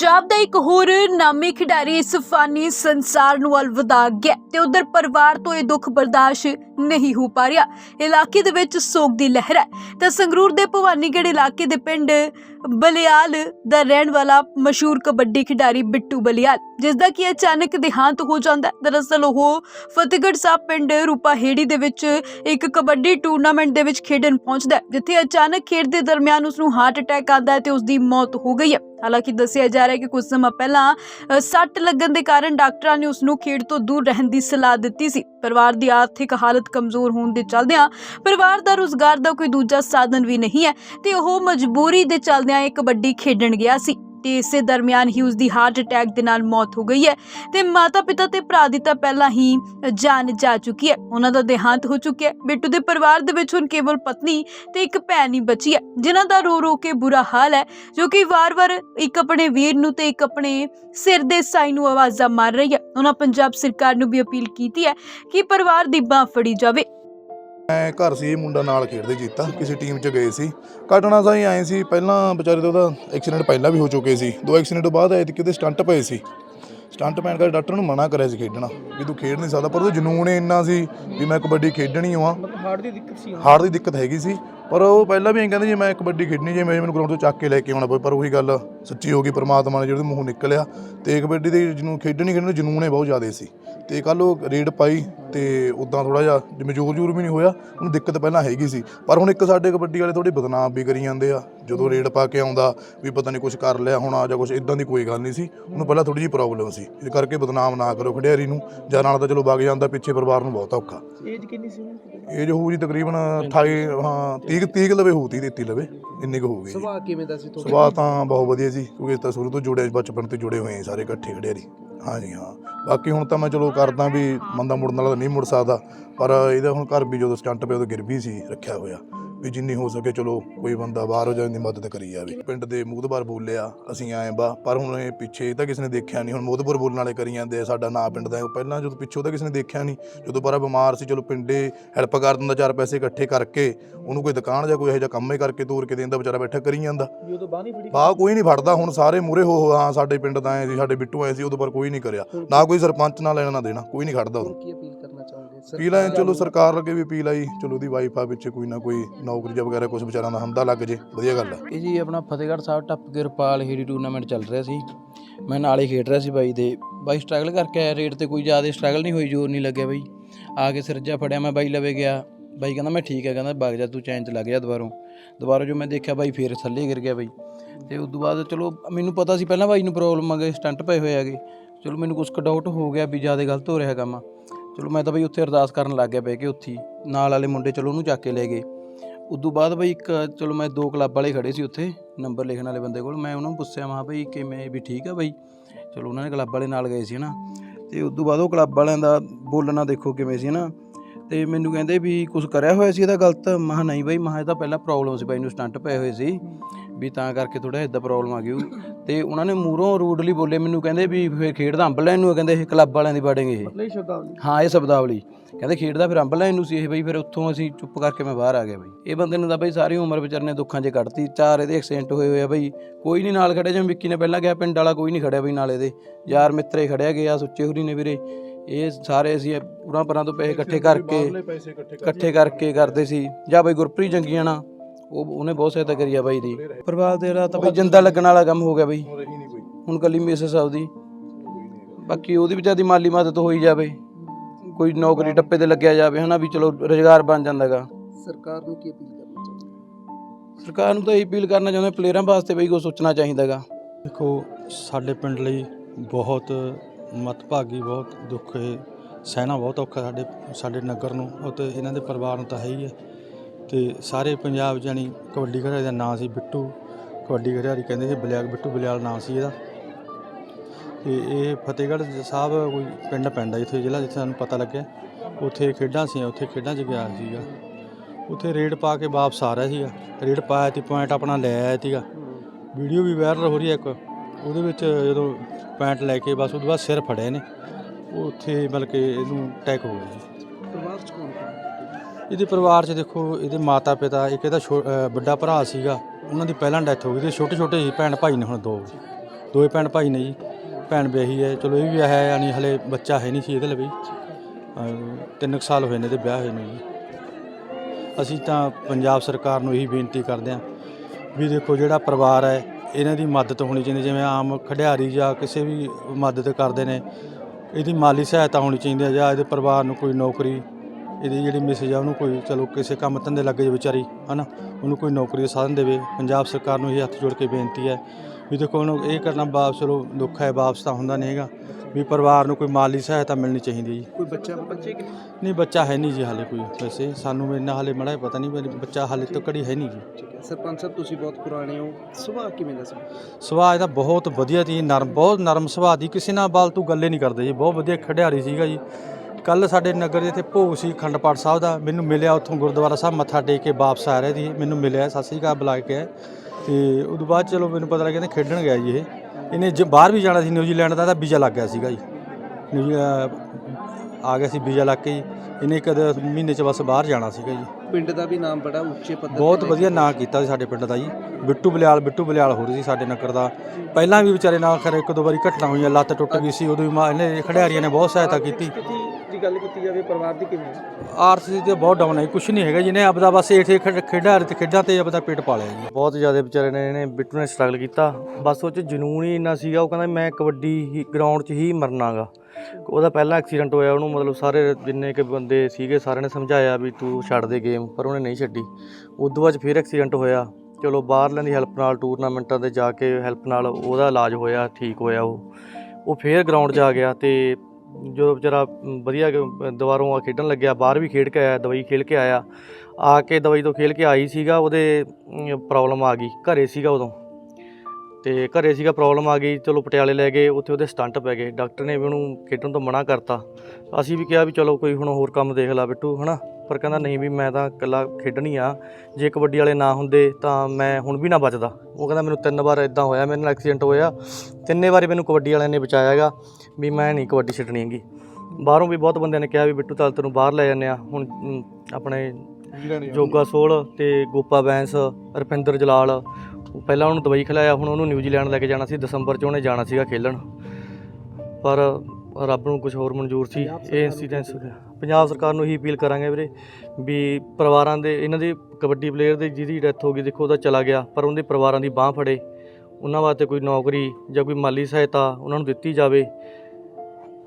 ਪੰਜਾਬ ਦਾ ਇੱਕ ਹੋਰ ਨਾਮੀ ਖਿਡਾਰੀ ਇਸ ਫਾਨੀ ਸੰਸਾਰ ਨੂੰ ਅਲਵਿਦਾ ਗਿਆ ਤੇ ਉਧਰ ਪਰਿਵਾਰ ਤੋਂ ਇਹ ਦੁੱਖ ਬਰਦਾਸ਼ਤ ਨਹੀਂ ਹੋ ਪਾ ਰਿਹਾ। ਇਲਾਕੇ ਦੇ ਵਿੱਚ ਸੋਗ ਦੀ ਲਹਿਰ ਹੈ। ਤਾਂ ਸੰਗਰੂਰ ਦੇ ਭਵਾਨੀਗੜ੍ਹ ਇਲਾਕੇ ਦੇ ਪਿੰਡ ਬਲਿਆਲ ਦਾ ਰਹਿਣ ਵਾਲਾ ਮਸ਼ਹੂਰ ਕਬੱਡੀ ਖਿਡਾਰੀ ਬਿੱਟੂ ਬਲਿਆਲ, ਜਿਸ ਦਾ ਕਿ ਅਚਾਨਕ ਦੇਹਾਂਤ ਹੋ ਜਾਂਦਾ ਹੈ। ਦਰਅਸਲ ਉਹ ਫਤਿਹਗੜ੍ਹ ਸਾਹਿਬ ਪਿੰਡ ਰੂਪਾਹੇੜੀ ਦੇ ਵਿੱਚ ਇੱਕ ਕਬੱਡੀ ਟੂਰਨਾਮੈਂਟ ਦੇ ਵਿੱਚ ਖੇਡਣ ਪਹੁੰਚਦਾ ਜਿੱਥੇ ਅਚਾਨਕ ਖੇਡ ਦੇ ਦਰਮਿਆਨ ਉਸ ਨੂੰ ਹਾਰਟ ਅਟੈਕ ਆਉਂਦਾ ਹੈ ਤੇ ਉਸ ਦੀ ਮੌਤ ਹੋ ਗਈ ਹੈ ਹਾਲਾਂਕਿ ਦੱਸਿਆ ਜਾ ਰਿਹਾ ਹੈ ਕਿ ਕੁਝ ਸਮਾਂ ਪਹਿਲਾਂ ਸੱਟ ਲੱਗਣ ਦੇ ਕਾਰਨ ਡਾਕਟਰਾਂ ਨੇ ਉਸ ਨੂੰ ਖੇਡ ਤੋਂ ਦੂਰ ਰਹਿਣ ਦੀ ਸਲਾਹ ਦਿੱਤੀ ਸੀ ਪਰਿਵਾਰ ਦੀ ਆਰਥਿਕ ਹਾਲਤ ਕਮਜ਼ੋਰ ਹੋਣ ਦੇ ਚਲਦਿਆਂ ਪਰਿਵਾਰ ਦਾ ਰੋਜ਼ਗਾਰ ਦਾ ਕੋਈ ਦੂਜਾ ਸਾਧਨ ਵੀ ਨਹੀਂ ਹੈ ਤੇ ਉਹ ਮਜਬੂਰੀ ਦੇ ਚਲਦਿਆਂ ਇਹ ਕਬੱਡੀ ਖੇਡਣ ਗਿਆ ਸੀ। ਤੇ ਇਸੇ ਦਰਮਿਆਨ ਹੀ ਉਸ ਦੀ ਹਾਰਟ ਅਟੈਕ ਦੇ ਨਾਲ ਮੌਤ ਹੋ ਗਈ ਹੈ ਤੇ ਮਾਤਾ ਪਿਤਾ ਤੇ ਭਰਾ ਦੀ ਤਾਂ ਪਹਿਲਾਂ ਹੀ ਜਾਨ ਜਾ ਚੁੱਕੀ ਹੈ। ਉਹਨਾਂ ਦਾ ਦੇਹਾਂਤ ਹੋ ਚੁੱਕਿਆ ਹੈ। ਬਿੱਟੂ ਦੇ ਪਰਿਵਾਰ ਦੇ ਵਿੱਚ ਹੁਣ ਕੇਵਲ ਪਤਨੀ ਤੇ ਇੱਕ ਭੈਣ ਹੀ ਬਚੀ ਹੈ, ਜਿਨ੍ਹਾਂ ਦਾ ਰੋ ਰੋ ਕੇ ਬੁਰਾ ਹਾਲ ਹੈ, ਜੋ ਕਿ ਵਾਰ-ਵਾਰ ਇੱਕ ਆਪਣੇ ਵੀਰ ਨੂੰ ਤੇ ਇੱਕ ਆਪਣੇ ਸਿਰ ਦੇ ਸਾਈ ਨੂੰ ਆਵਾਜ਼ਾਂ ਮਾਰ ਰਹੀ ਹੈ। ਉਹਨਾਂ ਪੰਜਾਬ ਸਰਕਾਰ ਨੂੰ ਵੀ ਅਪੀਲ ਕੀਤੀ ਹੈ ਕਿ ਪਰਿਵਾਰ ਦੀ ਬਾਹ ਫੜੀ ਜਾਵੇ। ਮੈਂ ਘਰ ਸੀ ਇਹ ਮੁੰਡਾ ਨਾਲ ਖੇਡਦੇ ਜੀਤਾ ਕਿਸੇ ਟੀਮ 'ਚ ਗਏ ਸੀ। ਘਟਨਾ ਸਾਈ ਆਏ ਸੀ ਪਹਿਲਾਂ ਵਿਚਾਰੇ ਦਾ ਉਹਦਾ ਐਕਸੀਡੈਂਟ ਪਹਿਲਾਂ ਵੀ ਹੋ ਚੁੱਕੇ ਸੀ। ਦੋ ਐਕਸੀਡੈਂਟ ਤੋਂ ਬਾਅਦ ਆਏ ਤੇ ਕਿਤੇ ਸਟੰਟ ਪਏ ਸੀ। ਸਟੰਟ ਪੈਣ ਕਰਕੇ ਡਾਕਟਰ ਨੂੰ ਮਨਾ ਕਰਿਆ ਸੀ ਖੇਡਣਾ। ਵੀ ਤੂੰ ਖੇਡ ਨਹੀਂ ਸਕਦਾ ਪਰ ਉਹਦਾ ਜਨੂਨ ਇੰਨਾ ਸੀ ਵੀ ਮੈਂ ਕਬੱਡੀ ਖੇਡਣੀ ਹਾਂ ਮਤਲਬ ਹਾਰਟ ਦੀ ਦਿੱਕਤ ਸੀ ਹਾਰਟ ਦੀ ਦਿੱਕਤ ਹੈਗੀ ਸੀ। ਪਰ ਉਹ ਪਹਿਲਾਂ ਵੀ ਐਂ ਕਹਿੰਦੇ ਜੀ ਮੈਂ ਕਬੱਡੀ ਖੇਡਣੀ ਜੇ ਮੈਨੂੰ ਗਰਾਊਂਡ ਤੋਂ ਚੱਕ ਕੇ ਲੈ ਕੇ ਆਉਣਾ ਪਵੇ ਪਰ ਉਹੀ ਗੱਲ ਸੱਚੀ ਹੋ ਗਈ ਪਰਮਾਤਮਾ ਨੇ ਜਿਹੜੇ ਮੂੰਹੋਂ ਨਿਕਲਿਆ ਤੇ ਕਬੱਡੀ ਦੇ ਜਿਹਨੂੰ ਖੇਡਣੀ ਖੇਡਣੀ ਜਨੂਨ ਹੀ ਬਹੁਤ ਜ਼ਿਆਦਾ ਸੀ। ਤੇ ਕੱਲ ਉਹ ਰੇਡ ਪਾਈ ਤੇ ਉਦਾਂ ਥੋੜਾ ਜਿਹਾ ਜਿਵੇਂ ਜੋਰ ਜੂਰ ਵੀ ਨਹੀਂ ਹੋਇਆ ਉਹਨੂੰ ਦਿੱਕਤ ਪਹਿਲਾਂ ਹੈਗੀ ਸੀ। ਪਰ ਹੁਣ ਇੱਕ ਸਾਡੇ ਕਬੱਡੀ ਵਾਲੇ ਥੋੜੀ ਬਦਨਾਮ ਵੀ ਕਰੀ ਜਾਂਦੇ ਆ। ਜਦੋਂ ਰੇਡ ਪਾ ਕੇ ਆਉਂਦਾ ਵੀ ਪਤਾ ਨਹੀਂ ਕੁਝ ਕਰ ਲਿਆ ਹੋਣਾ ਜਾਂ ਕੁਝ ਇਦਾਂ ਦੀ ਕੋਈ ਗੱਲ ਨਹੀਂ ਸੀ। ਉਹਨੂੰ ਪਹਿਲਾਂ ਥੋੜੀ ਜਿਹੀ ਪ੍ਰੋਬਲਮ ਸੀ। ਇਸ ਕਰਕੇ ਬਦਨਾਮ ਨਾ ਕਰੋ ਖਿਡਾਰੀ ਨੂੰ। ਜਾਂ ਨਾਲ ਤਾਂ ਚਲੋ ਵਗ ਜਾਂਦਾ ਪਿੱਛੇ ਪਰਿਵਾਰ ਨੂੰ ਬਹੁਤ ਔਖਾ। ਏਜ ਕਿੰਨੀ ਸੀ ਉਹਨਾਂ ਦੀ? ਇਹ ਜੋ ਹੋਊ ਜੀ ਤਕਰੀਬਨ 28 ਹਾਂ 30 30 ਲਵੇ ਹੋਊ 30 33 ਲਵੇ। ਇੰਨੀ ਕੁ ਹੋਊਗੀ ਜੀ। ਸੁਭਾਅ ਕਿਵੇਂ ਦਾ ਸੀ ਤੁਹਾਡਾ? ਸੁਭਾਅ ਤਾਂ ਬਹੁਤ ਵਧੀਆ ਸੀ ਕਿਉਂਕਿ ਅਸੀਂ ਤਾਂ ਸ਼ੁਰੂ ਤੋਂ ਜੁੜੇ ਬਚਪਨ ਤੋਂ ਜੁੜੇ ਹੋਏ ਹਾਂ ਸਾਰੇ ਇਕੱਠੇ ਖੜਿਆਰੀ ਹਾਂਜੀ ਹਾਂ। ਬਾਕੀ ਹੁਣ ਤਾਂ ਮੈਂ ਚਲੋ ਕਰਦਾ ਵੀ ਮੰਦਾ ਮੁੜਨ ਵਾਲਾ ਤਾਂ ਨਹੀਂ ਮੁੜ ਸਕਦਾ, ਪਰ ਇਹਦਾ ਹੁਣ ਘਰ ਵੀ ਜਦੋਂ ਸਟੰਟ ਪਿਆ ਉਦੋਂ ਗਿਰ ਵੀ ਸੀ, ਰੱਖਿਆ ਹੋਇਆ। ਵੀ ਜਿੰਨੀ ਹੋ ਸਕੇ ਚਲੋ ਕੋਈ ਬੰਦਾ ਬਾਹਰ ਹੋ ਜਾਏ ਦੀ ਮਦਦ ਕਰੀ ਜਾਵੇ। ਪਿੰਡ ਦੇ ਮੂਦਬਾਰ ਬੋਲਿਆ ਅਸੀਂ ਆਏ ਬਾ ਪਰ ਹੁਣ ਇਹ ਪਿੱਛੇ ਤਾਂ ਕਿਸੇ ਨੇ ਦੇਖਿਆ ਨਹੀਂ। ਹੁਣ ਮੂਦਬਾਰ ਬੋਲਣ ਵਾਲੇ ਕਰੀ ਜਾਂਦੇ ਆ, ਸਾਡਾ ਨਾਂ ਪਿੰਡ ਦਾ। ਪਹਿਲਾਂ ਜਦੋਂ ਪਿੱਛੋਂ ਤਾਂ ਕਿਸੇ ਨੇ ਦੇਖਿਆ ਨਹੀਂ। ਜਦੋਂ ਪਰ ਬਿਮਾਰ ਸੀ ਚਲੋ ਪਿੰਡੇ ਹੈਲਪ ਕਰ ਦਿੰਦਾ ਚਾਰ ਪੈਸੇ ਇਕੱਠੇ ਕਰਕੇ। ਉਹਨੂੰ ਕੋਈ ਦੁਕਾਨ ਜਾਂ ਕੋਈ ਇਹੋ ਜਿਹਾ ਕੰਮ ਹੀ ਕਰਕੇ ਤੋਰ ਕੇ ਦੇਂਦਾ ਵਿਚਾਰਾ ਬੈਠਾ ਕਰੀ ਜਾਂਦਾ। ਬਾਹ ਕੋਈ ਨਹੀਂ ਫੜਦਾ। ਹੁਣ ਸਾਰੇ ਮੂਰੇ ਹੋ ਹੋ ਸਾਡੇ ਪਿੰਡ ਦਾ ਆਏ ਸੀ ਸਾਡੇ ਬਿੱਟੂ ਆਏ ਸੀ ਉਦੋਂ ਪਰ ਕੋਈ ਨਹੀਂ ਕਰਿਆ। ਨਾ ਕੋਈ ਸਰਪੰਚ ਨਾਲ ਲੈਣਾ ਨਾ ਦੇਣਾ। ਕੋਈ ਨਹੀਂ ਖੜਦਾ ਕੀ ਅਪੀਲ ਕਰਨਾ ਚਲੋ ਸਰਕਾਰ ਅੱਗੇ ਵੀ ਅਪੀਲ ਆਈ ਚਲੋ ਉਹਦੀ ਵਾਈਫ ਆ ਵਿੱਚ ਕੋਈ ਨਾ ਕੋਈ ਨੌਕਰੀ ਜਾਂ ਵਗੈਰਾ ਕੁਝ ਵਿਚਾਰਾਂ ਦਾ ਹੰਦਾ ਲੱਗ ਜੇ। ਵਧੀਆ ਗੱਲ ਆ। ਇਹ ਜੀ ਆਪਣਾ ਫਤਿਹਗੜ੍ਹ ਸਾਹਿਬ ਟੱਪ ਕੇ ਰਪਾਲ ਹੇੜੀ ਟੂਰਨਾਮੈਂਟ ਚੱਲ ਰਿਹਾ ਸੀ। ਮੈਂ ਨਾਲ ਹੀ ਖੇਡ ਰਿਹਾ ਸੀ ਬਾਈ ਦੇ। ਬਾਈ ਸਟਰਗਲ ਕਰਕੇ ਆਇਆ ਰੇਡ ਤੇ ਕੋਈ ਜ਼ਿਆਦਾ ਸਟਰਗਲ ਨਹੀਂ ਹੋਈ, ਜ਼ੋਰ ਨਹੀਂ ਲੱਗਿਆ ਬਾਈ। ਆ ਕੇ ਸਿਰਜਾ ਫੜਿਆ ਮੈਂ ਬਾਈ ਲਵੇ ਗਿਆ। ਬਾਈ ਕਹਿੰਦਾ, ਮੈਂ ਠੀਕ ਹੈ ਕਹਿੰਦਾ ਵਗ ਜਾ, ਤੂੰ ਚੈਨ ਚ ਲੱਗ ਜਾ ਦੁਬਾਰੋਂ। ਦੁਬਾਰਾ ਜੋ ਮੈਂ ਦੇਖਿਆ ਬਾਈ, ਫੇਰ ਥੱਲੇ ਗਿਰ ਗਿਆ ਬਾਈ। ਤੇ ਉਸ ਤੋਂ ਬਾਅਦ ਚਲੋ, ਮੈਨੂੰ ਪਤਾ ਸੀ ਪਹਿਲਾਂ ਬਾਈ ਨੂੰ ਪ੍ਰੋਬਲਮ ਆ ਗਈ ਸਟੰਟ ਪਏ ਹੋਏ ਹੈਗੇ। ਚਲੋ ਮੈਨੂੰ ਕੁਝ ਕੁ ਡਾਊਟ ਹੋ ਗਿਆ ਵੀ ਜ਼ਿਆਦਾ ਗਲਤ ਹੋ ਰਿਹਾ ਕੰਮ। ਚਲੋ ਮੈਂ ਤਾਂ ਬਈ ਉੱਥੇ ਅਰਦਾਸ ਕਰਨ ਲੱਗ ਗਿਆ ਬਹਿ ਕੇ ਉੱਥੇ ਹੀ। ਨਾਲ ਵਾਲੇ ਮੁੰਡੇ ਚਲੋ ਉਹਨੂੰ ਚੱਕ ਕੇ ਲੈ ਗਏ। ਉਦੋਂ ਬਾਅਦ ਬਈ ਇੱਕ ਚਲੋ ਮੈਂ ਦੋ ਕਲੱਬ ਵਾਲੇ ਖੜੇ ਸੀ ਉੱਥੇ, ਨੰਬਰ ਲਿਖਣ ਵਾਲੇ ਬੰਦੇ ਕੋਲ। ਮੈਂ ਉਹਨਾਂ ਨੂੰ ਪੁੱਛਿਆ, ਮਾ ਬਈ ਕਿਵੇਂ, ਵੀ ਠੀਕ ਆ ਬਈ? ਚਲੋ ਉਹਨਾਂ ਨੇ ਕਲੱਬ ਵਾਲੇ ਨਾਲ ਗਏ ਸੀ ਹਨਾ। ਤੇ ਉਦੋਂ ਬਾਅਦ ਉਹ ਕਲੱਬ ਵਾਲਿਆਂ ਦਾ ਬੋਲਣਾ ਦੇਖੋ ਕਿਵੇਂ ਸੀ ਹਨਾ। ਤੇ ਮੈਨੂੰ ਕਹਿੰਦੇ ਵੀ ਕੁਝ ਕਰਿਆ ਹੋਇਆ ਸੀ ਇਹਦਾ ਗਲਤ? ਮਹਾ ਨਹੀਂ ਬਈ ਮਹਾ ਇਹ ਤਾਂ ਪਹਿਲਾਂ ਪ੍ਰੋਬਲਮ ਸੀ ਬਾਈ ਨੂੰ ਸਟੰਟ ਪਏ ਹੋਏ ਸੀ। ਵੀ ਤਾਂ ਕਰਕੇ ਥੋੜਾ ਇਦਾਂ ਪ੍ਰੋਬਲਮ ਆ ਗਈ ਉਹ। ਤੇ ਉਹਨਾਂ ਨੇ ਮੂਹਰੋਂ ਰੂਡਲੀ ਬੋਲੇ ਮੈਨੂੰ ਕਹਿੰਦੇ ਵੀ ਫਿਰ ਖੇਡਦਾ ਅੰਬ ਲੈਣ ਨੂੰ ਆ, ਕਹਿੰਦੇ ਇਹ ਕਲੱਬ ਵਾਲਿਆਂ ਦੀ ਬਾੜੇਗੇ ਇਹ। ਇਹ ਸ਼ਬਦਾਵਲੀ। ਹਾਂ ਇਹ ਸ਼ਬਦਾਵਲੀ। ਕਹਿੰਦੇ ਖੇਡਦਾ ਫਿਰ ਅੰਬ ਲੈਣ ਨੂੰ ਸੀ ਇਹ ਬਈ ਫਿਰ ਉੱਥੋਂ ਅਸੀਂ ਚੁੱਪ ਕਰਕੇ ਮੈਂ ਬਾਹਰ ਆ ਗਿਆ ਬਈ। ਇਹ ਬੰਦੇ ਨੂੰ ਤਾਂ ਬਈ ਸਾਰੀ ਉਮਰ ਵਿਚਾਰੇ ਨੇ ਦੁੱਖਾਂ 'ਚ ਕੱਢਤੀ। ਚਾਰ ਇਹਦੇ ਐਕਸੀਡੈਂਟ ਹੋਏ ਹੋਏ ਆ ਬਈ। ਕੋਈ ਨਹੀਂ ਨਾਲ ਖੜਿਆ ਜਿਵੇਂ ਵਿੱਕੀ ਨੇ ਪਹਿਲਾਂ ਗਿਆ ਪਿੰਡ ਵਾਲਾ ਕੋਈ ਨਹੀਂ ਖੜਿਆ ਬਈ ਨਾਲ ਇਹਦੇ। ਯਾਰ ਮਿੱਤਰੇ ਖੜਿਆ ਗਿਆ ਸੁੱਚੇ ਹੁਰੀ ਨੇ ਵੀਰੇ। ਇਹ ਸਾਰੇ ਅਸੀਂ ਉਰਾਂ ਪਰਾਂ ਤੋਂ ਪੈਸੇ ਇਕੱਠੇ ਕਰਕੇ ਪੈਸੇ ਇਕੱਠੇ ਇਕੱਠੇ ਕਰਕੇ ਕਰਦੇ ਸੀ। ਜਾਂ ਬਈ ਗੁਰਪ੍ਰੀਤ ਜੰਗੀਆਂ ਨਾਲ ਉਹ ਉਹਨੇ ਬਹੁਤ ਸਹਾਇਤਾ ਕਰੀ ਆ ਬਾਈ ਦੀ। ਪਰਿਵਾਰ ਦੇ ਨਾਲ ਤਾਂ ਬਈ ਜਿੰਦਾ ਲੱਗਣ ਵਾਲਾ ਕੰਮ ਹੋ ਗਿਆ ਬਈ। ਰਹੀ ਨਹੀਂ ਕੋਈ। ਹੁਣ ਕੱਲੀ ਮਿਸਸ ਆਉਦੀ ਬਾਕੀ ਉਹਦੀ ਵੀ ਜਿਆਦੀ ਮਾਲੀ ਮਦਦ ਹੋਈ ਜਾਵੇ। ਕੋਈ ਨੌਕਰੀ ਟੱਪੇ ਤੇ ਲੱਗਿਆ ਜਾਵੇ ਹਨਾ ਵੀ ਚਲੋ ਰੋਜ਼ਗਾਰ ਬਣ ਜਾਂਦਾਗਾ। ਸਰਕਾਰ ਨੂੰ ਕੀ ਅਪੀਲ ਕਰਨਾ ਚਾਹੋਗੇ ਸਰਕਾਰ ਨੂੰ ਤਾਂ ਇਹ ਅਪੀਲ ਕਰਨਾ ਚਾਹੁੰਦੇ ਪਲੇਅਰਾਂ ਵਾਸਤੇ ਬਈ ਕੁਛ ਸੋਚਣਾ ਚਾਹੀਦਾਗਾ। ਦੇਖੋ ਸਾਡੇ ਪਿੰਡ ਲਈ ਬਹੁਤ ਮਤਭਾਗੀ ਬਹੁਤ ਦੁੱਖ ਹੈ। ਸਹਿਣਾ ਬਹੁਤ ਔਖਾ ਸਾਡੇ ਸਾਡੇ ਨਗਰ ਨੂੰ ਅਤੇ ਇਹਨਾਂ ਦੇ ਪਰਿਵਾਰ ਨੂੰ ਤਾਂ ਹੈ ਹੀ ਹੈ। ਤੇ ਸਾਰੇ ਪੰਜਾਬ ਜਾਨੀ ਕਬੱਡੀ ਖਿਡਾਰੀ ਦਾ ਨਾਂ ਸੀ ਬਿੱਟੂ। ਕਬੱਡੀ ਖਿਡਾਰੀ ਕਹਿੰਦੇ ਸੀ ਬਲਿਆਲ ਬਿੱਟੂ ਬਲਿਆਲ ਨਾਂ ਸੀ ਇਹਦਾ। ਤੇ ਇਹ ਫਤਿਹਗੜ੍ਹ ਸਾਹਿਬ ਕੋਈ ਪਿੰਡ ਪੈਂਦਾ ਜਿੱਥੇ ਜ਼ਿਲ੍ਹਾ ਜਿੱਥੇ ਸਾਨੂੰ ਪਤਾ ਲੱਗਿਆ। ਉੱਥੇ ਖੇਡਾਂ ਸੀ, ਉੱਥੇ ਖੇਡਾਂ 'ਚ ਗਿਆ ਸੀਗਾ। ਉੱਥੇ ਰੇਡ ਪਾ ਕੇ ਵਾਪਸ ਆ ਰਿਹਾ ਸੀਗਾ। ਰੇਡ ਪਾਇਆ ਤੇ ਪੁਆਇੰਟ ਆਪਣਾ ਲੈ ਆਇਆ ਸੀਗਾ। ਵੀਡੀਓ ਵੀ ਵਾਇਰਲ ਹੋ ਰਹੀ ਹੈ ਇੱਕ। ਉਹਦੇ ਵਿੱਚ ਜਦੋਂ ਪੁਆਇੰਟ ਲੈ ਕੇ ਬਸ, ਉਹਦੇ ਬਾਅਦ ਸਿਰ ਫੜਿਆ ਨੇ। ਉਹ ਉੱਥੇ ਮਤਲਬ ਕਿ ਇਹਨੂੰ ਟੈਕ ਹੋ ਗਿਆ ਜੀ। ਇਹਦੇ ਪਰਿਵਾਰ 'ਚ ਦੇਖੋ, ਇਹਦੇ ਮਾਤਾ ਪਿਤਾ, ਇੱਕ ਇਹਦਾ ਛੋ- ਅਹ ਵੱਡਾ ਭਰਾ ਸੀਗਾ, ਉਹਨਾਂ ਦੀ ਪਹਿਲਾਂ ਡੈਥ ਹੋ ਗਈ ਤੇ ਛੋਟੇ ਛੋਟੇ ਸੀ ਭੈਣ ਭਾਈ ਨੇ ਹੁਣ ਦੋ। ਦੋਏ ਭੈਣ ਭਾਈ ਨੇ ਜੀ, ਭੈਣ ਵਿਆਹੀ ਹੈ, ਚਲੋ ਇਹ ਵੀ ਵਿਆਹਿਆ ਹੈ, ਯਾਨੀ ਹਲੇ ਬੱਚਾ ਹੈ ਨਹੀਂ ਸੀ ਇਹਦੇ ਲਈ। ਵੀ ਤਿੰਨ ਕੁ ਸਾਲ ਹੋਏ ਨੇ ਇਹਦੇ ਵਿਆਹ ਹੋਏ ਨੇ ਜੀ। ਅਸੀਂ ਤਾਂ ਪੰਜਾਬ ਸਰਕਾਰ ਨੂੰ ਇਹੀ ਬੇਨਤੀ ਕਰਦੇ ਹਾਂ ਵੀ ਦੇਖੋ ਜਿਹੜਾ ਪਰਿਵਾਰ ਹੈ, ਇਹਨਾਂ ਦੀ ਮਦਦ ਹੋਣੀ ਚਾਹੀਦੀ, ਜਿਵੇਂ ਆਮ ਖਿਡਾਰੀ ਜਾਂ ਕਿਸੇ ਵੀ ਮਦਦ ਕਰਦੇ ਨੇ, ਇਹਦੀ ਮਾਲੀ ਸਹਾਇਤਾ ਹੋਣੀ ਚਾਹੀਦੀ ਹੈ ਜਾਂ ਇਹਦੇ ਪਰਿਵਾਰ ਨੂੰ ਕੋਈ ਨੌਕਰੀ ਇਹਦੀ ਜਿਹੜੀ ਮਿਸਿਸ ਆ ਉਹਨੂੰ ਕੋਈ ਚਲੋ ਕਿਸੇ ਕੰਮ ਧੰਦੇ ਲੱਗੇ ਜੇ ਵਿਚਾਰੀ ਹਨਾ ਉਹਨੂੰ ਕੋਈ ਨੌਕਰੀ ਦਾ ਸਾਧਨ ਦੇਵੇ ਪੰਜਾਬ ਸਰਕਾਰ ਨੂੰ ਇਹ ਹੱਥ ਜੋੜ ਕੇ ਬੇਨਤੀ ਹੈ ਵੀ ਦੇਖੋ ਉਹਨੂੰ ਇਹ ਕਰਨਾ ਵਾਪਸ ਚਲੋ ਦੁੱਖ ਹੈ ਵਾਪਸ ਤਾਂ ਹੁੰਦਾ ਨਹੀਂ ਹੈਗਾ ਵੀ ਪਰਿਵਾਰ ਨੂੰ ਕੋਈ ਮਾਲੀ ਸਹਾਇਤਾ ਮਿਲਣੀ ਚਾਹੀਦੀ ਜੀ। ਕੋਈ ਬੱਚਾ ਬੱਚੇ ਕਿ ਨਹੀਂ ਬੱਚਾ ਹੈ ਨਹੀਂ ਜੀ ਹਾਲੇ ਕੋਈ ਵੈਸੇ ਸਾਨੂੰ ਇੰਨਾ ਹਾਲੇ ਮੜਾ ਪਤਾ ਨਹੀਂ ਪਰ ਬੱਚਾ ਹਾਲੇ ਤੱਕ ਘੜੀ ਹੈ ਨਹੀਂ ਜੀ। ਸਰਪੰਚ ਸਾਹਿਬ ਤੁਸੀਂ ਬਹੁਤ ਪੁਰਾਣੇ ਹੋ ਸੁਭਾਅ ਕਿਵੇਂ ਦਾ ਸੀ? ਸੁਭਾਅ ਇਹਦਾ ਬਹੁਤ ਵਧੀਆ ਸੀ ਨਰਮ ਬਹੁਤ ਨਰਮ ਸੁਭਾਅ ਦੀ ਕਿਸੇ ਨਾਲ ਬਾਲਤੂ ਗੱਲੇ ਨਹੀਂ ਕਰਦੇ ਜੀ ਬਹੁਤ ਵਧੀਆ ਖਿਡਾਰੀ ਸੀਗਾ ਜੀ। ਕੱਲ ਸਾਡੇ ਨਗਰ ਦੇ ਇੱਥੇ ਭੋਗ ਸੀ ਅਖੰਡ ਪਾਠ ਸਾਹਿਬ ਦਾ ਮੈਨੂੰ ਮਿਲਿਆ ਉੱਥੋਂ ਗੁਰਦੁਆਰਾ ਸਾਹਿਬ ਮੱਥਾ ਟੇਕ ਕੇ ਵਾਪਸ ਆ ਰਿਹਾ ਸੀ ਮੈਨੂੰ ਮਿਲਿਆ ਸਤਿ ਸ੍ਰੀ ਅਕਾਲ ਬੁਲਾ ਕੇ ਤੇ ਉਦੋਂ ਬਾਅਦ ਚਲੋ ਮੈਨੂੰ ਪਤਾ ਲੱਗਿਆ ਕਹਿੰਦੇ ਖੇਡਣ ਗਿਆ ਜੀ ਇਹ। ਇਹਨੇ ਜ ਬਾਹਰ ਵੀ ਜਾਣਾ ਸੀ ਨਿਊਜ਼ੀਲੈਂਡ ਦਾ ਤਾਂ ਵੀਜ਼ਾ ਲੱਗ ਗਿਆ ਸੀਗਾ ਜੀ। ਨਿਊਜ਼ੀ ਅਹ ਆ ਗਿਆ ਸੀ ਵੀਜ਼ਾ ਲੱਗ ਕੇ ਜੀ। ਇਹਨੇ ਇੱਕ ਅੱਧੇ ਮਹੀਨੇ ਚ ਬਸ ਬਾਹਰ ਜਾਣਾ ਸੀਗਾ ਜੀ। ਪਿੰਡ ਦਾ ਵੀ ਨਾਮ ਬੜਾ ਉੱਚੇ ਪੱਧਰ ਬਹੁਤ ਵਧੀਆ ਨਾਂ ਕੀਤਾ ਸੀ ਸਾਡੇ ਪਿੰਡ ਦਾ ਜੀ। ਬਿੱਟੂ ਬਲਿਆਲ ਬਿੱਟੂ ਬਲਿਆਲ ਹੋ ਰਹੀ ਸੀ ਸਾਡੇ ਨਗਰ ਦਾ। ਪਹਿਲਾਂ ਵੀ ਵਿਚਾਰੇ ਨਾਲ ਖਰੇ ਇੱਕ ਦੋ ਵਾਰੀ ਘਟਨਾ ਹੋਈਆਂ ਲੱਤ ਟੁੱਟ ਗਈ ਸੀ ਉਦੋਂ ਵੀ ਮਾ- ਇਹਨੇ ਖਿਡਾਰੀਆਂ ਨੇ ਬਹੁਤ ਸਹਾਇਤਾ ਕੀਤੀ। ਦੀ ਗੱਲ ਕੀਤੀ ਜਾਵੇ ਪਰਿਵਾਰ ਦੀ ਕਿਵੇਂ? ਹੈ? ਆਰਥਿਕ ਸਥਿਤੀ ਬਹੁਤ ਡਾਊਨ ਹੈ ਕੁਝ ਨਹੀਂ ਹੈਗਾ ਜਿਹਨੇ ਆਪਦਾ ਬਸ ਇਹ ਖਿਡਾਰੀ ਤੇ ਖੇਡਾਂ ਤੇ ਆਪਦਾ ਪੇਟ ਪਾਲਿਆ ਜੀ। ਬਹੁਤ ਜ਼ਿਆਦਾ ਵਿਚਾਰੇ ਨੇ ਇਹਨੇ ਬਿੱਟੂ ਨੇ ਸਟਰਗਲ ਕੀਤਾ। ਬਸ ਉਹ ਚ ਜਨੂਨ ਹੀ ਇੰਨਾ ਸੀਗਾ ਉਹ ਕਹਿੰਦਾ ਮੈਂ ਕਬੱਡੀ ਹੀ ਗਰਾਊਂਡ 'ਚ ਹੀ ਮਰਨਾਗਾ। ਉਹਦਾ ਪਹਿਲਾ ਐਕਸੀਡੈਂਟ ਹੋਇਆ ਉਹਨੂੰ ਮਤਲਬ ਸਾਰੇ ਜਿੰਨੇ ਕਿ ਬੰਦੇ ਸੀਗੇ ਸਾਰਿਆਂ ਨੇ ਸਮਝਾਇਆ ਵੀ ਤੂੰ ਛੱਡ ਦੇ ਗੇਮ ਪਰ ਉਹਨੇ ਨਹੀਂ ਛੱਡੀ। ਉਦੋਂ ਬਾਅਦ 'ਚ ਫਿਰ ਐਕਸੀਡੈਂਟ ਹੋਇਆ। ਚਲੋ ਬਾਹਰਲਿਆਂ ਦੀ ਹੈਲਪ ਨਾਲ ਟੂਰਨਾਮੈਂਟਾਂ ਤੇ ਜਾ ਕੇ ਹੈਲਪ ਨਾਲ ਉਹਦਾ ਇਲਾਜ ਹੋਇਆ ਠੀਕ ਹੋਇਆ ਉਹ। ਉਹ ਫੇਰ ਗਰਾਊਂਡ 'ਚ ਆ ਗਿਆ ਤੇ ਜਦੋਂ ਵਿਚਾਰਾ ਵਧੀਆ ਦੁਬਾਰੋਂ ਆ ਖੇਡਣ ਲੱਗਿਆ, ਬਾਹਰ ਵੀ ਖੇਡ ਕੇ ਆਇਆ, ਦਵਾਈ ਖੇਲ ਕੇ ਆਇਆ। ਆ ਕੇ ਦਵਾਈ ਤੋਂ ਖੇਲ ਕੇ ਆਈ ਸੀਗਾ, ਉਹਦੇ ਪ੍ਰੋਬਲਮ ਆ ਗਈ, ਘਰੇ ਸੀਗਾ ਉਦੋਂ। ਤੇ ਘਰੇ ਸੀਗਾ ਪ੍ਰੋਬਲਮ ਆ ਗਈ ਚਲੋ ਪਟਿਆਲੇ ਲੈ ਗਏ ਉੱਥੇ ਉਹਦੇ ਸਟੰਟ ਪੈ ਗਏ। ਡਾਕਟਰ ਨੇ ਵੀ ਉਹਨੂੰ ਖੇਡਣ ਤੋਂ ਮਨਾ ਕਰਤਾ। ਅਸੀਂ ਵੀ ਕਿਹਾ ਵੀ ਚਲੋ ਕੋਈ ਹੁਣ ਹੋਰ ਕੰਮ ਦੇਖ ਲੈ ਬਿੱਟੂ ਹਨਾ? ਪਰ ਕਹਿੰਦਾ ਨਹੀਂ ਵੀ ਮੈਂ ਤਾਂ ਇਕੱਲਾ ਖੇਡਣੀ ਆ। ਜੇ ਕਬੱਡੀ ਵਾਲੇ ਨਾ ਹੁੰਦੇ ਤਾਂ ਮੈਂ ਹੁਣ ਵੀ ਨਾ ਬਚਦਾ। ਉਹ ਕਹਿੰਦਾ ਮੈਨੂੰ ਤਿੰਨ ਵਾਰ ਇਦਾਂ ਹੋਇਆ ਮੇਰੇ ਨਾਲ ਐਕਸੀਡੈਂਟ ਹੋਇਆ। ਤਿੰਨੇ ਵਾਰੀ ਮੈਨੂੰ ਕਬੱਡੀ ਵਾਲਿਆਂ ਨੇ ਬਚਾਇਆ ਹੈਗਾ ਵੀ ਮੈਂ ਨਹੀਂ ਕਬੱਡੀ ਛੱਡਣੀ ਹੈਗੀ। ਬਾਹਰੋਂ ਵੀ ਬਹੁਤ ਬੰਦਿਆਂ ਨੇ ਕਿਹਾ ਵੀ ਬਿੱਟੂ ਚੱਲ ਤੈਨੂੰ ਬਾਹਰ ਲੈ ਜਾਂਦੇ ਆ। ਹੁਣ ਆਪਣੇ ਜੋਗਾ ਸੋਲ ਤੇ ਗੋਪਾ ਬੈਂਸ ਰੁਪਿੰਦਰ ਜਲਾਲ ਉਹ ਪਹਿਲਾਂ ਉਹਨੂੰ ਦਵਾਈ ਖਿਲਾਇਆ ਹੁਣ ਉਹਨੂੰ ਨਿਊਜ਼ੀਲੈਂਡ ਲੈ ਕੇ ਜਾਣਾ ਸੀ। ਦਸੰਬਰ 'ਚ ਉਹਨੇ ਜਾਣਾ ਸੀਗਾ ਖੇਲਣ। ਪਰ ਰੱਬ ਨੂੰ ਕੁਝ ਹੋਰ ਮਨਜ਼ੂਰ ਸੀ। ਇਹ ਇਨਸੀਡੈਂਸ ਪੰਜਾਬ ਸਰਕਾਰ ਨੂੰ ਹੀ ਅਪੀਲ ਕਰਾਂਗੇ ਵੀਰੇ ਵੀ ਪਰਿਵਾਰਾਂ ਦੇ ਇਹਨਾਂ ਦੇ ਕਬੱਡੀ ਪਲੇਅਰ ਦੇ ਜਿਹਦੀ ਡੈਥ ਹੋ ਗਈ ਦੇਖੋ ਉਹਦਾ ਚਲਾ ਗਿਆ ਪਰ ਉਹਦੇ ਪਰਿਵਾਰਾਂ ਦੀ ਬਾਹ ਫੜੇ। ਉਹਨਾਂ ਵਾਸਤੇ ਕੋਈ ਨੌਕਰੀ ਜਾਂ ਕੋਈ ਮਾਲੀ ਸਹਾਇਤਾ ਉਹਨਾਂ ਨੂੰ ਦਿੱਤੀ ਜਾਵੇ।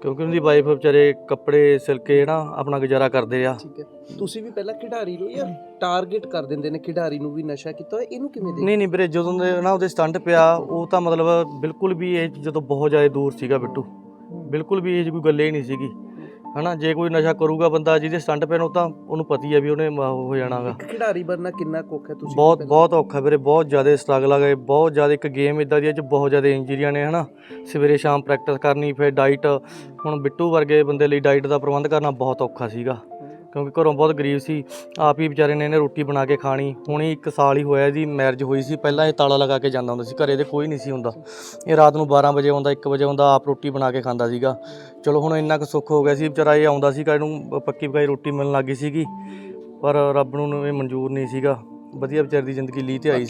ਕਿਉਂਕਿ ਉਹਦੀ ਵਾਈਫ ਵਿਚਾਰੇ ਕੱਪੜੇ ਸਿਲ ਕੇ ਜਿਹੜਾ ਆਪਣਾ ਗੁਜ਼ਾਰਾ ਕਰਦੇ ਆ। ਠੀਕ ਹੈ। ਤੁਸੀਂ ਵੀ ਪਹਿਲਾਂ ਖਿਡਾਰੀ ਨੂੰ ਜਾਂ ਟਾਰਗੇਟ ਕਰ ਦਿੰਦੇ ਨੇ ਖਿਡਾਰੀ ਨੂੰ ਵੀ ਨਸ਼ਾ ਕੀਤਾ ਹੋਇਆ ਇਹਨੂੰ ਕਿਵੇਂ ਦੇ ਨਹੀਂ ਨਹੀਂ ਵੀਰੇ ਜਦੋਂ ਦੇ ਨਾ ਉਹਦੇ ਸਟੰਟ ਪਿਆ ਉਹ ਤਾਂ ਮਤਲਬ ਬਿਲਕੁਲ ਵੀ ਇਹ ਜਦੋਂ ਬਹੁਤ ਜ਼ਿਆਦਾ ਦੂਰ ਸੀਗਾ ਬਿੱਟੂ। ਬਿਲਕੁਲ ਵੀ ਇਹ 'ਚ ਕੋਈ ਗੱਲ ਹੀ ਨਹੀਂ ਸੀਗੀ। ਹਨਾ ਜੇ ਕੋਈ ਨਸ਼ਾ ਕਰੂਗਾ ਬੰਦਾ ਜਿਹਦੇ ਸਟੰਟ ਪੈਣ ਉਹ ਤਾਂ ਉਹਨੂੰ ਪਤੀ ਹੈ ਵੀ ਉਹਨੇ ਮ- ਹੋ ਜਾਣਾਗਾ। ਇੱਕ ਖਿਡਾਰੀ ਬਣਨਾ ਕਿੰਨਾ ਕੁੱਖ ਹੈ ਤੁਸੀਂ ਬਹੁਤ ਬਹੁਤ ਔਖਾ ਵੀਰੇ ਬਹੁਤ ਜ਼ਿਆਦਾ ਸਟਰਗਲ ਆ ਗਏ ਬਹੁਤ ਜ਼ਿਆਦਾ ਇੱਕ ਗੇਮ ਇਦਾਂ ਦੀ ਹੈ ਚ ਬਹੁਤ ਜ਼ਿਆਦਾ ਇੰਜਰੀਆਂ ਨੇ ਹਨਾ। ਸਵੇਰੇ ਸ਼ਾਮ ਪ੍ਰੈਕਟਿਸ ਕਰਨੀ ਫਿਰ ਡਾਈਟ ਹੁਣ ਬਿੱਟੂ ਵਰਗੇ ਬੰਦੇ ਲਈ ਡਾਈਟ ਦਾ ਪ੍ਰਬੰਧ ਕਰਨਾ ਬਹੁਤ ਔਖਾ ਸੀਗਾ। ਕਿਉਂਕਿ ਘਰੋਂ ਬਹੁਤ ਗਰੀਬ ਸੀ। ਆਪ ਹੀ ਵਿਚਾਰੇ ਨੇ ਇਹਨੇ ਰੋਟੀ ਬਣਾ ਕੇ ਖਾਣੀ। ਹੁਣੇ ਇੱਕ ਸਾਲ ਹੀ ਹੋਇਆ ਇਹਦੀ ਮੈਰਿਜ ਹੋਈ ਸੀ। ਪਹਿਲਾਂ ਇਹ ਤਾਲਾ ਲਗਾ ਕੇ ਜਾਂਦਾ ਹੁੰਦਾ ਸੀ। ਘਰੇ ਦੇ ਕੋਈ ਨਹੀਂ ਸੀ ਹੁੰਦਾ। ਇਹ ਰਾਤ ਨੂੰ 12 ਵਜੇ ਆਉਂਦਾ 1 ਵਜੇ ਆਉਂਦਾ, ਆਪ ਰੋਟੀ ਬਣਾ ਕੇ ਖਾਂਦਾ ਸੀਗਾ। ਚਲੋ ਹੁਣ ਇੰਨਾ ਕੁ ਸੁੱਖ ਹੋ ਗਿਆ ਸੀ। ਵਿਚਾਰਾ ਇਹ ਆਉਂਦਾ ਸੀਗਾ, ਇਹਨੂੰ ਪੱਕੀ ਪਕਾਈ ਰੋਟੀ ਮਿਲਣ ਲੱਗੀ ਸੀਗੀ। ਪਰ ਰੱਬ ਨੂੰ ਇਹ ਮਨਜ਼ੂਰ ਨਹੀਂ ਸੀਗਾ। ਵਧੀਆ ਵਿਚਾਰੀ ਦੀ ਜ਼ਿੰਦਗੀ ਲੀਹ ਤੇ ਆਈ